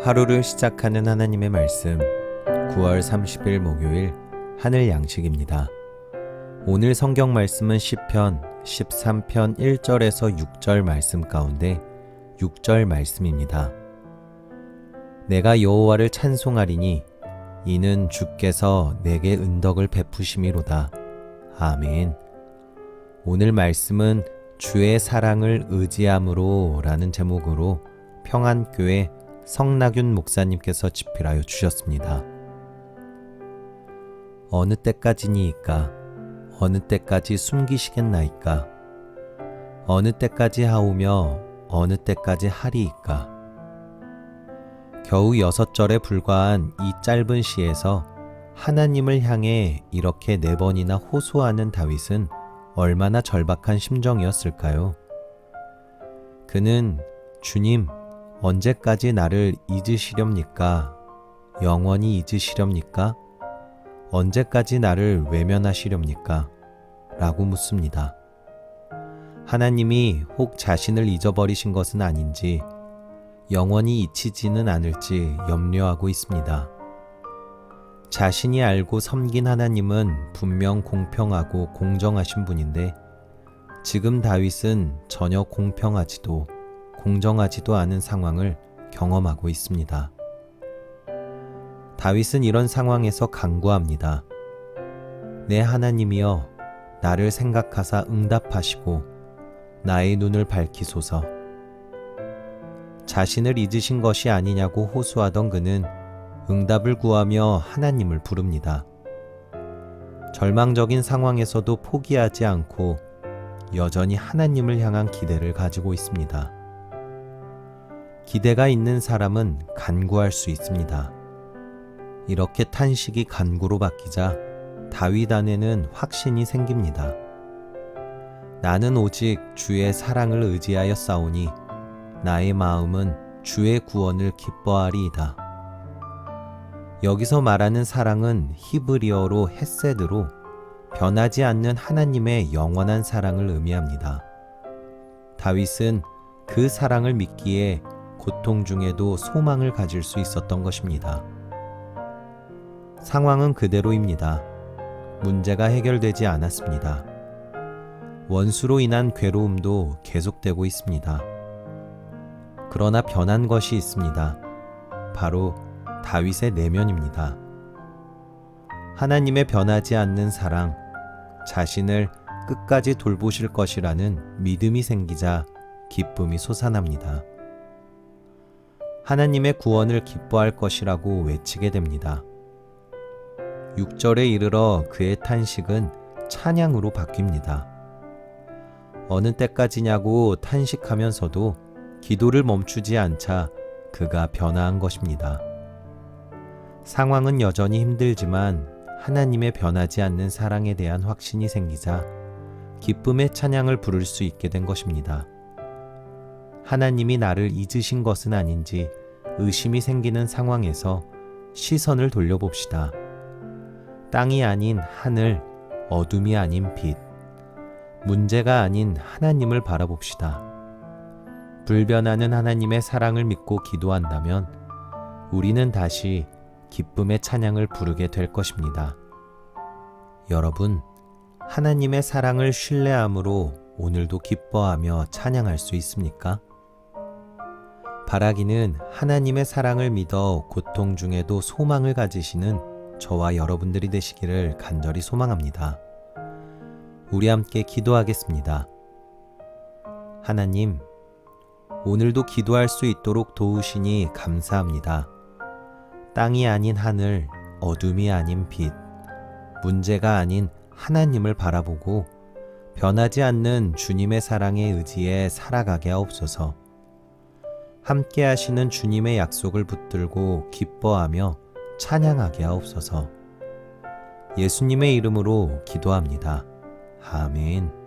하루를 시작하는 하나님의 말씀 9월 30일 목요일 하늘 양식입니다. 오늘 성경 말씀은 시편 13편 1절에서 6절 말씀 가운데 6절 말씀입니다. 내가 여호와를 찬송하리니 이는 주께서 내게 은덕을 베푸심이로다. 아멘. 오늘 말씀은 주의 사랑을 의지함으로 라는 제목으로 평안교회 성낙윤 목사님께서 집필하여 주셨습니다. 어느 때까지니이까? 어느 때까지 숨기시겠나이까? 어느 때까지 하오며 어느 때까지 하리이까? 겨우 여섯 절에 불과한 이 짧은 시에서 하나님을 향해 이렇게 네 번이나 호소하는 다윗은 얼마나 절박한 심정이었을까요? 그는 주님, 언제까지 나를 잊으시렵니까? 영원히 잊으시렵니까? 언제까지 나를 외면하시렵니까? 라고 묻습니다. 하나님이 혹 자신을 잊어버리신 것은 아닌지 영원히 잊히지는 않을지 염려하고 있습니다. 자신이 알고 섬긴 하나님은 분명 공평하고 공정하신 분인데 지금 다윗은 전혀 공평하지도 공정하지도 않은 상황을 경험하고 있습니다. 다윗은 이런 상황에서 간구합니다. 내 하나님이여 나를 생각하사 응답하시고 나의 눈을 밝히소서. 자신을 잊으신 것이 아니냐고 호소하던 그는 응답을 구하며 하나님을 부릅니다. 절망적인 상황에서도 포기하지 않고 여전히 하나님을 향한 기대를 가지고 있습니다. 기대가 있는 사람은 간구할 수 있습니다. 이렇게 탄식이 간구로 바뀌자 다윗 안에는 확신이 생깁니다. 나는 오직 주의 사랑을 의지하여 싸우니 나의 마음은 주의 구원을 기뻐하리이다. 여기서 말하는 사랑은 히브리어로 헤세드로 변하지 않는 하나님의 영원한 사랑을 의미합니다. 다윗은 그 사랑을 믿기에 고통 중에도 소망을 가질 수 있었던 것입니다. 상황은 그대로입니다. 문제가 해결되지 않았습니다. 원수로 인한 괴로움도 계속되고 있습니다. 그러나 변한 것이 있습니다. 바로 다윗의 내면입니다. 하나님의 변하지 않는 사랑, 자신을 끝까지 돌보실 것이라는 믿음이 생기자 기쁨이 솟아납니다. 하나님의 구원을 기뻐할 것이라고 외치게 됩니다. 6절에 이르러 그의 탄식은 찬양으로 바뀝니다. 어느 때까지냐고 탄식하면서도 기도를 멈추지 않자 그가 변화한 것입니다. 상황은 여전히 힘들지만 하나님의 변하지 않는 사랑에 대한 확신이 생기자 기쁨의 찬양을 부를 수 있게 된 것입니다. 하나님이 나를 잊으신 것은 아닌지 의심이 생기는 상황에서 시선을 돌려봅시다. 땅이 아닌 하늘, 어둠이 아닌 빛, 문제가 아닌 하나님을 바라봅시다. 불변하는 하나님의 사랑을 믿고 기도한다면 우리는 다시 기쁨의 찬양을 부르게 될 것입니다. 여러분, 하나님의 사랑을 신뢰함으로 오늘도 기뻐하며 찬양할 수 있습니까? 바라기는 하나님의 사랑을 믿어 고통 중에도 소망을 가지시는 저와 여러분들이 되시기를 간절히 소망합니다. 우리 함께 기도하겠습니다. 하나님, 오늘도 기도할 수 있도록 도우시니 감사합니다. 땅이 아닌 하늘, 어둠이 아닌 빛, 문제가 아닌 하나님을 바라보고 변하지 않는 주님의 사랑에 의지해 살아가게 하옵소서. 함께 하시는 주님의 약속을 붙들고 기뻐하며 찬양하게 하옵소서. 예수님의 이름으로 기도합니다. 아멘.